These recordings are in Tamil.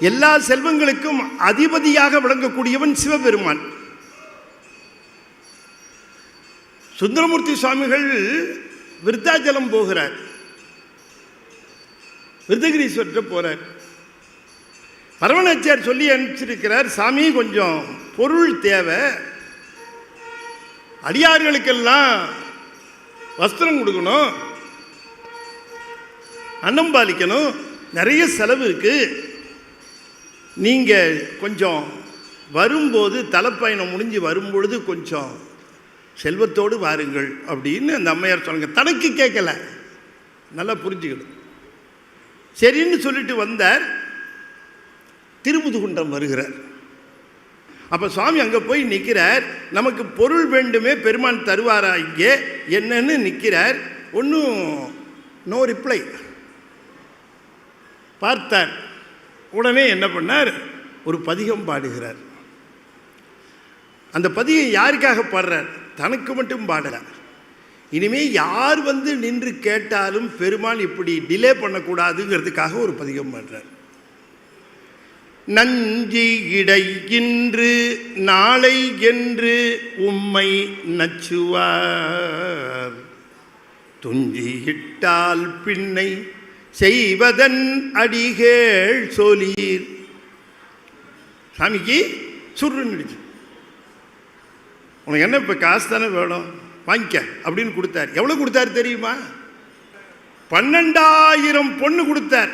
எல்லா செல்வங்களுக்கும் அதிபதியாக விளங்கக்கூடியவன் சிவபெருமான். சுந்தரமூர்த்தி சுவாமிகள் விருத்தாச்சலம் போகிறார். விருதகிரீஸ்வரர் போறார். பரமணாச்சியார் சொல்லி அனுப்பிச்சிருக்கிறார் சாமி கொஞ்சம் பொருள் தேவை. அடியார்களுக்கெல்லாம் வஸ்திரம் கொடுக்கணும். அன்னம் பாலிக்கணும். நிறைய செலவு இருக்குது நீங்கள் கொஞ்சம் வரும்போது தலைப்பயணம் முடிஞ்சு வரும்பொழுது கொஞ்சம் செல்வத்தோடு வாருங்கள் அப்படின்னு அந்த அம்மையார் சொன்னாங்க. தனக்கு கேட்கல. நல்லா புரிஞ்சுக்கணும். சரின்னு சொல்லிட்டு வந்தார். திருமுதுகுன்றம் வருகிறார். அப்போ சுவாமி அங்கே போய் நிற்கிறார் நமக்கு பொருள் வேண்டுமே பெருமான் தருவாரா இங்கே? என்னன்னு நிற்கிறார் ஒன்றும் நோ ரிப்ளை. பார்த்தார். உடனே என்ன பண்ணார்? ஒரு பதிகம் பாடுகிறார். அந்த பதிகம் யாருக்காக பாடுறார்? தனக்கு மட்டும் பாடலார் இனிமே யார் வந்து நின்று கேட்டாலும் பெருமாள் இப்படி டிலே பண்ணக்கூடாதுங்கிறதுக்காக ஒரு பதிகம் பாடுறார். நஞ்சி இடை இன்று நாளை என்று உம்மை நச்சுவார். துஞ்சியிட்டால் பின்னை செய்வதன் அடிகேள் சொலீர். சாமிக்கு சுருன்னுடுச்சு உனக்கு என்ன இப்போ காசு தானே வேணும்? வாங்கிக்க அப்படின்னு கொடுத்தார். எவ்வளோ கொடுத்தார் தெரியுமா? பன்னெண்டாயிரம் பொண்ணு கொடுத்தார்.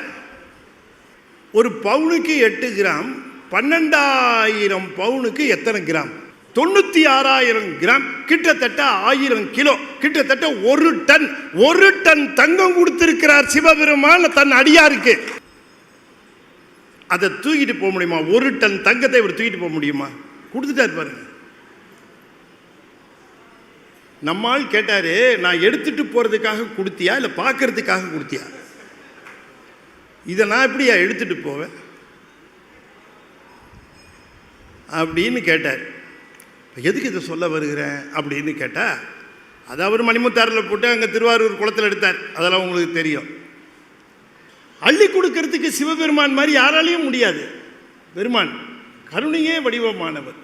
ஒரு பவுனுக்கு எட்டு கிராம் பன்னெண்டாயிரம் பவுனுக்கு எத்தனை கிராம்? தொண்ணூற்றி ஆறாயிரம் கிராம் கிட்டத்தட்ட ஆயிரம் கிலோ கிட்டத்தட்ட ஒரு டன் ஒரு டன் தங்கம் கொடுத்திருக்கிறார் சிவபெருமான் தன் அடியாருக்கு. அதை தூக்கிட்டு போக முடியுமா? ஒரு டன் தங்கத்தை இவர் தூக்கிட்டு போக முடியுமா? கொடுத்துட்டாரு பாருங்க. நம்மால் கேட்டாரு நான் எடுத்துட்டு போறதுக்காக கொடுத்தியா? இல்லை பார்க்கறதுக்காக கொடுத்தியா? இதை நான் எப்படியா எடுத்துட்டு போவேன்? அப்படின்னு கேட்டார். எதுக்கு இதை சொல்ல வருகிறேன் அப்படின்னு கேட்டால் அது அவர் மணிமுத்தாரில் போட்டு அங்கே திருவாரூர் குளத்தில் எடுத்தார். அதெல்லாம் உங்களுக்கு தெரியும். அள்ளி கொடுக்கறதுக்கு சிவபெருமான் மாதிரி யாராலையும் முடியாது. பெருமான் கருணையே வடிவமானவர்.